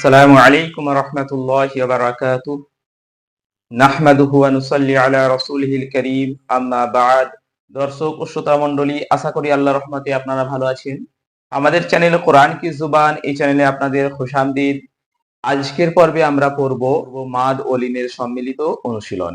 আসসালামু আলাইকুম রহমতুল্লাহ বারাকাত নাহমাদুহু ওয়া নুসাল্লি আলা রাসূলিহিল কারীম। আম্মা বাদ। দর্শক ও শ্রোতা মণ্ডলী, আশা করি আল্লাহর রহমতে আপনারা ভালো আছেন। আমাদের চ্যানেল কোরআন কি জুবান, এই চ্যানেলে আপনাদের খুশামদিদ আজকের পর্বে আমরা পড়ব মাদ ও সম্মিলিত অনুশীলন।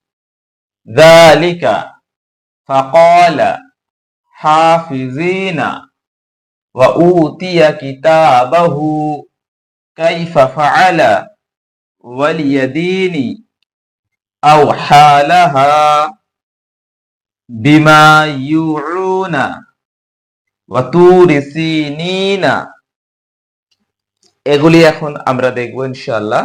ذلك فقال حافظين وأوتي كتابه كيف فعل واليدين أوحى لها بما يوعون وطور سينين এগুলি এখন আমরা দেখব ইনশাআল্লাহ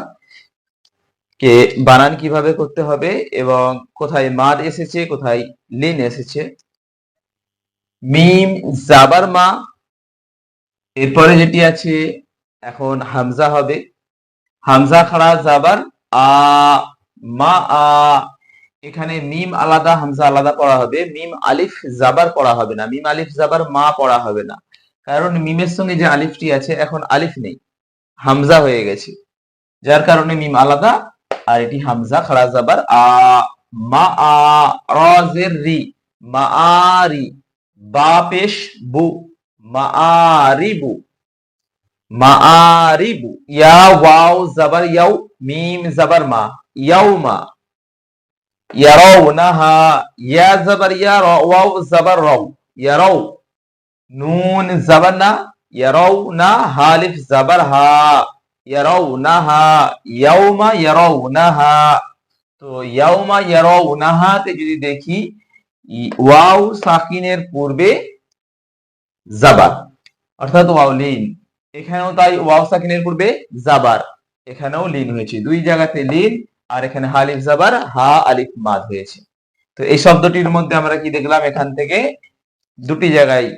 কে বানান কীভাবে করতে হবে এবং কোথায় মাদ এসেছে, কোথায় লিন এসেছে। মিম, জাবার মা, এরপরে যেটি আছে, এখন হামজা হবে। হামজা খাড়া, জাবার, আ, মা, আ, এখানে মিম আলাদা, হামজা আলাদা পড়া হবে। মিম আলিফ, জাবার পড়া হবে না। মিম আলিফ, জাবার, মা পড়া হবে না। কারণ মিমের সঙ্গে যে আলিফটি আছে, এখন আলিফ নেই। হামজা হয়ে গেছে। যার কারণে মিম আলাদা আর এটি হামজা, খাড়া জাবার আ, মা, আ রজের রি, মা আরি বা, পেশ, বু, মা আরিবু মা আরিবু ইয়া, ওয়াও, জাবার, ইয়াও, মিম, জাবার, মা ইয়াউমা ইয়ারাউনাহা ইয়া জাবার, ইয়া ওয়াও, জাবার, রাও ইয়ারাউ নুন, জাবার, না ইয়ারাউনা হালিফ জাবার, হা ইয়ারাউনাহা ইয়াউমা ইয়ারাউনাহা তো ইয়াউমা ইয়ারাউনাহাতে যদি দেখি ওয়াও সাকিনের পূর্বে জাবার। অর্থাৎ ওয়াও লিন। এখানেও তাই ওয়াও সাকিনের পূর্বে জাবার। এখানেও লিন হয়েছে। দুই জায়গাতে লিন আর এখানে হালিফ জাবার, হা, আলিফ, মাদ হয়েছে। তো এই শব্দটির মধ্যে আমরা কি দেখলাম? এখান থেকে দুটি জায়গায়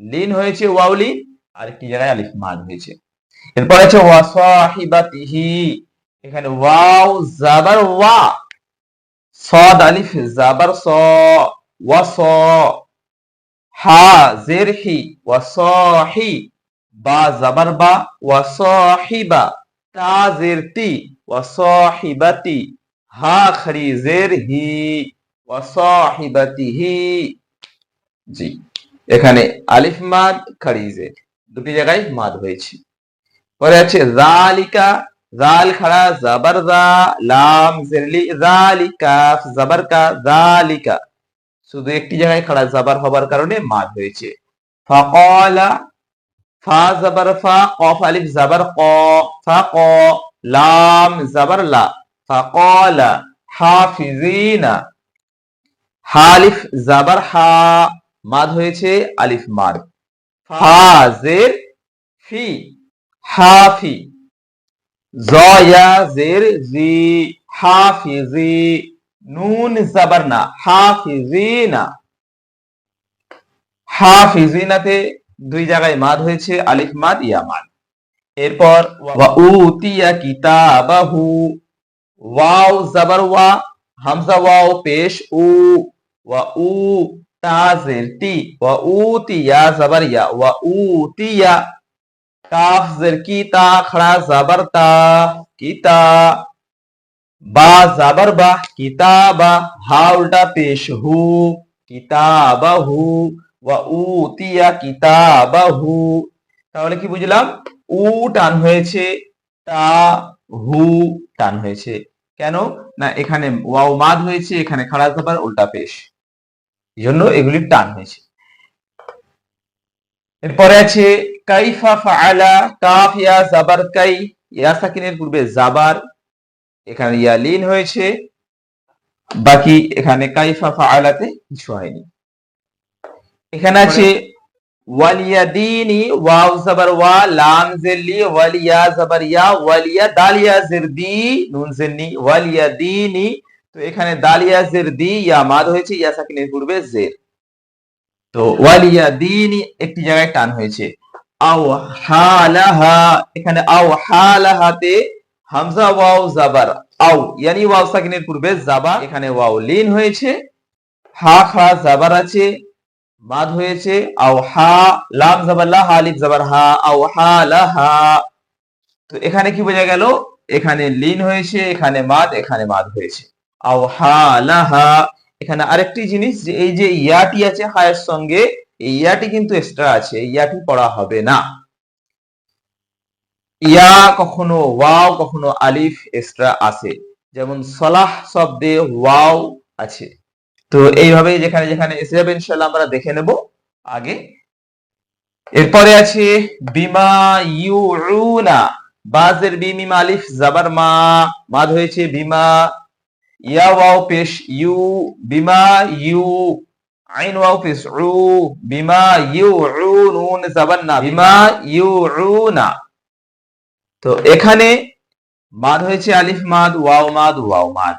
লিন হয়েছে ওয়াও লিন আর একটি জায়গায় আলিফ, মাদ হয়েছে। এরপর আছে ওয়াসাহিবাতিহি এখানে ওয়াও, জাবার ওয়া। সাদ, আলিফ, জাবার স, ওয়া স, হা জের হি ওয়া সাহি, বা, জাবার বা, ওয়া সাহিবা। তা জের তি ওয়াসাহিবাতি হা, খরি জের হি ওয়াসাহিবাতিহি জি, এখানে আলিফ, মাদ, খরি, জের। দুটি জায়গায় মাদ হয়েছে। পরে আছে জালিকা জাল খাড়া, জাবার জা, লাম, জেরলি, জালিকা, জাবার কা, জালিকা। শুধু একটি জায়গায় খাড়া, জাবার হবার কারণে মাদ হয়েছে। ফাকালা, ফা জাবার ফা, কফ আলিফ জাবার ক, ফা ক, লাম জাবার লা। ফাকালা, হাফিজিনা, হালিফ জাবার হা মাদ হয়েছে, আলিফ মাদ ফা জের ফি। হাফি। জয়া জের জি হাফিজি নুন জাবার না হাফিজিনা হাফিজিনাতে দুই জায়গায় মাদ হয়েছে, আলিফ মাদ, ইয়া মাদ। এরপর উতিয়া কিতাবাহু, ওয়াও জাবার ওয়া, হামজা ওয়াও পেশ উ, ওয়া উ তাজের টি, ওয়া উতিয়া জাবার ইয়া, ওয়া উতিয়া কাফ জের, কিতা, খড়া, জাবার, তা, কিতা। বা, জাবার, বা কিতাবা হা উল্টা, পেশ, হু কিতাবাহু ওয়া উতিয়া কিতাবাহু তাহলে কি বুঝলাম? উ টান হয়েছে, তা, হু টান হয়েছে। কেন? না, এখানে ওয়াও মাদ হয়েছে, এখানে খাড়া, জাবার, উল্টা, পেশ। এই জন্য এগুলি টান হয়েছে। এরপরে আছে, কাইফা ফাআলা কাফ ইয়া জাবার কাই? ইয়া সাকিনের পূর্বে জাবার এখানে ইয়া লিন হয়েছে, বাকি এখানে কাইফা ফাআলাতে কিছু হয়নি। এখানে আছে, ওয়ালিয়াদিনি ওয়াও জবর ওয়া, লাম জেলি ওয়ালিয়া জবর ইয়া, ওয়ালিয়া দালিয়া জিরদি, নুন জেনি ওয়ালিয়াদিনি। তো এখানে দালিয়া জিরদি, ইয়া মাদ হয়েছে ইয়া সাকিনের পূর্বে জের। তো ওয়ালিয়াদিনি একটি জায়গায় টান হয়েছে। আও হালাহা, এখানে আও হালাহাতে হামজা ওয়াও জাবার, আও ইয়ানি ওয়াও সাকিনের পূর্বে জাবা, এখানে ওয়াও লিন হয়েছে, হা খা জাবার আছে, মাদ হয়েছে, আও হা লাম জাবার, লা হালিফ জাবার, হা, আও হা লা হা তো এখানে কি বোঝা গেল? এখানে লিন হয়েছে, এখানে মাদ এখানে মাদ হয়েছে। আও হা লা হা এখানে আরেকটি জিনিস যে এই যে ইয়াটি আছে হায়ের সঙ্গে, এই ইয়াটি কিন্তু এক্সট্রা আছে ইয়াটি পড়া হবে না। ইয়া কখনো ওয়াও, কখনো আলিফ এক্সট্রা আছে। যেমন সলাহ শব্দে ওয়াও আছে। তো এইভাবে যেখানে যেখানে এসে যাবে ইনশাল্লাহ আমরা দেখে নেব আগে। এরপরে আছে, বিমা ইউনা বাজের বিমিম আলিফ, জাবার মা, মাদ হয়েছে বিমা ইয়া পেশ ইউ বিমা ইউ, আইন ওয়াও পেশ উ বিমা ইউ নুন জাবার না বিমা ইউ না। তো এখানে মাদ হয়েছে আলিফ মাদ, ওয়াও মাদ ওয়াও মাদ।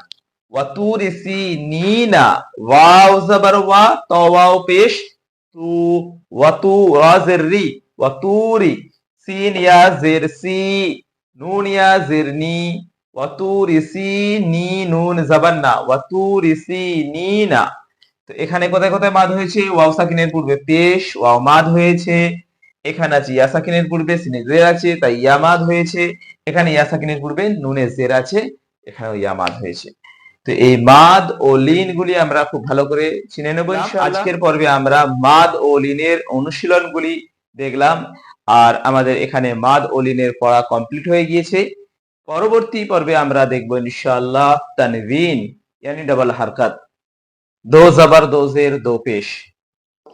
ওয়াতুর সি নিনা ওয়াও জবর ওয়া, তো ওয়াও পেশ তু ওয়াতু রাজের রি ওয়াতুরি সিন ইয়া জের সি নুন ইয়া জের নি। তো এখানে কোথায় কোথায় মাদ হয়েছে? ওয়াও সাকিনের পূর্বে পেশ ওয়াও মাদ হয়েছে। এখানে আছে ইয়াসাকিনের পূর্বে সিনে জের আছে তাই ইয়ামাদ হয়েছে। এখানে ইয়াসাকিনের পূর্বে নুনে জের আছে এখানেও ইয়ামাদ হয়েছে। তো এই মাদ ও লিন গুলি আমরা খুব ভালো করে চিনে নেব আজকের পর্বে আমরা মাদ ও লিনের অনুশীলন গুলি দেখলাম। আর আমাদের এখানে মাদ ও লিনের পড়া কমপ্লিট হয়ে গিয়েছে। পরবর্তী পর্বে আমরা দেখব ইনশাআল্লাহ তানভিন, ইয়ানি ডাবল হারকাত, দো জবর দো জের দো পেশ।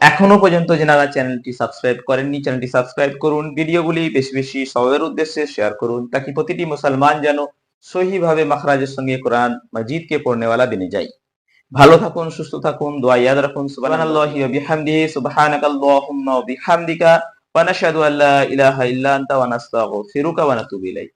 এখনও পর্যন্ত যারা চ্যানেলটি সাবস্ক্রাইব করেননি, চ্যানেলটি সাবস্ক্রাইব করুন, ভিডিওগুলি বেশি বেশি সবের উদ্দেশ্যে শেয়ার করুন, তাকে প্রতিটি মুসলমান যেন সহিভাবে মাখরাজের সঙ্গে কোরআন মজিদকে পড়নেওয়ালা দিনে যায়। ভালো থাকুন, সুস্থ থাকুন, দোয়া ইয়াদ রাখুন, সুবহানাল্লাহি ওয়া বিহামদিহি, সুবহানাকাল্লাহুম্মা ওয়া বিহামদিকা, ওয়া নাশহাদু আল্লা ইলাহা ইল্লা আনতা ওয়া নাস্তাগফিরুকা ওয়া নাতুবু ইলাইক।